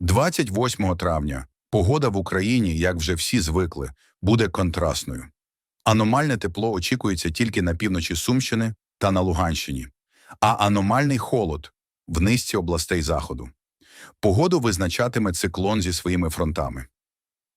28 травня погода в Україні, як вже всі звикли, буде контрастною. Аномальне тепло очікується тільки на півночі Сумщини та на Луганщині, а аномальний холод в низці областей Заходу. Погоду визначатиме циклон зі своїми фронтами.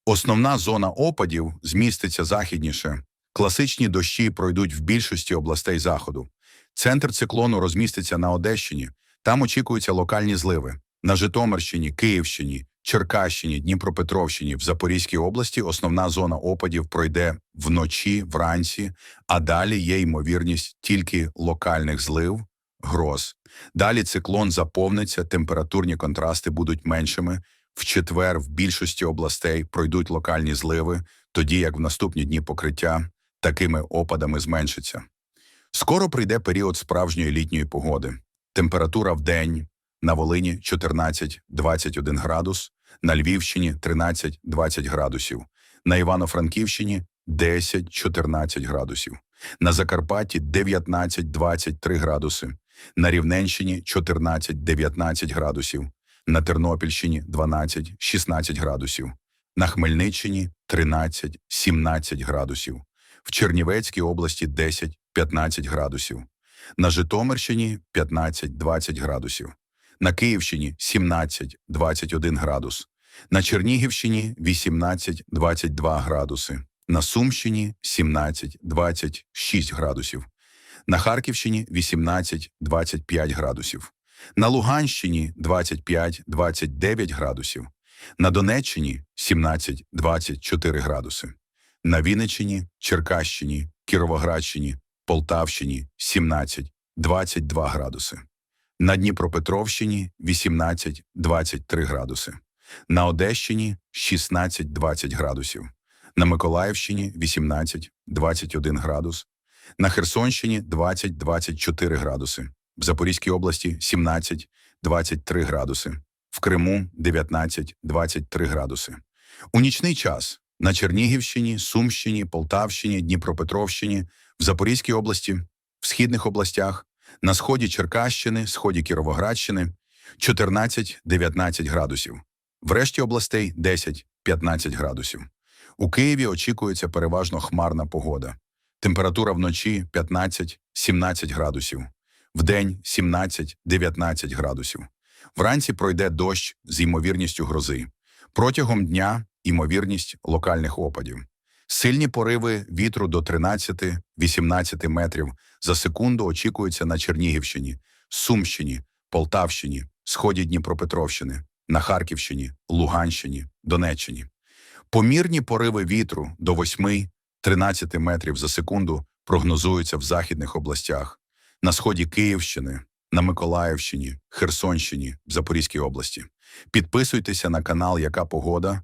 Основна зона опадів зміститься західніше. Класичні дощі пройдуть в більшості областей Заходу. Центр циклону розміститься на Одещині. Там очікуються локальні зливи. На Житомирщині, Київщині, Черкащині, Дніпропетровщині, в Запорізькій області основна зона опадів пройде вночі, вранці, а далі є ймовірність тільки локальних злив, гроз. Далі циклон заповниться, температурні контрасти будуть меншими. В четвер в більшості областей пройдуть локальні зливи, тоді як в наступні дні покриття такими опадами зменшиться. Скоро прийде період справжньої літньої погоди. Температура в день на Волині 14-21 градус, на Львівщині 13-20 градусів, на Івано-Франківщині 10-14 градусів, на Закарпатті 19-23 градуси, на Рівненщині 14-19 градусів, на Тернопільщині 12-16 градусів, на Хмельниччині 13-17 градусів, в Чернівецькій області 10-15 градусів, на Житомирщині 15-20 градусів, на Київщині 17-21 градус, на Чернігівщині 18-22 градуси, на Сумщині 17-26 градусів, на Харківщині 18-25 градусів, на Луганщині 25-29 градусів, на Донеччині 17-24 градуси, на Вінниччині, Черкащині, Кіровоградщині, Полтавщині 17-22 градуси, на Дніпропетровщині 18-23 градуси, на Одещині 16-20 градусів, на Миколаївщині 18-21 градус, на Херсонщині 20-24 градуси, в Запорізькій області 17-23 градуси, в Криму 19-23 градуси. У нічний час на Чернігівщині, Сумщині, Полтавщині, Дніпропетровщині, в Запорізькій області, в східних областях, на сході Черкащини, сході Кіровоградщини 14-19 градусів, в решті областей 10-15 градусів. У Києві очікується переважно хмарна погода. Температура вночі 15-17 градусів, вдень 17-19 градусів. Вранці пройде дощ з ймовірністю грози. Протягом дня ймовірність локальних опадів. Сильні пориви вітру до 13-18 метрів за секунду очікуються на Чернігівщині, Сумщині, Полтавщині, сході Дніпропетровщини, на Харківщині, Луганщині, Донеччині. Помірні пориви вітру до 8-13 метрів за секунду прогнозуються в західних областях, на сході Київщини, на Миколаївщині, Херсонщині, в Запорізькій області. Підписуйтеся на канал Яка погода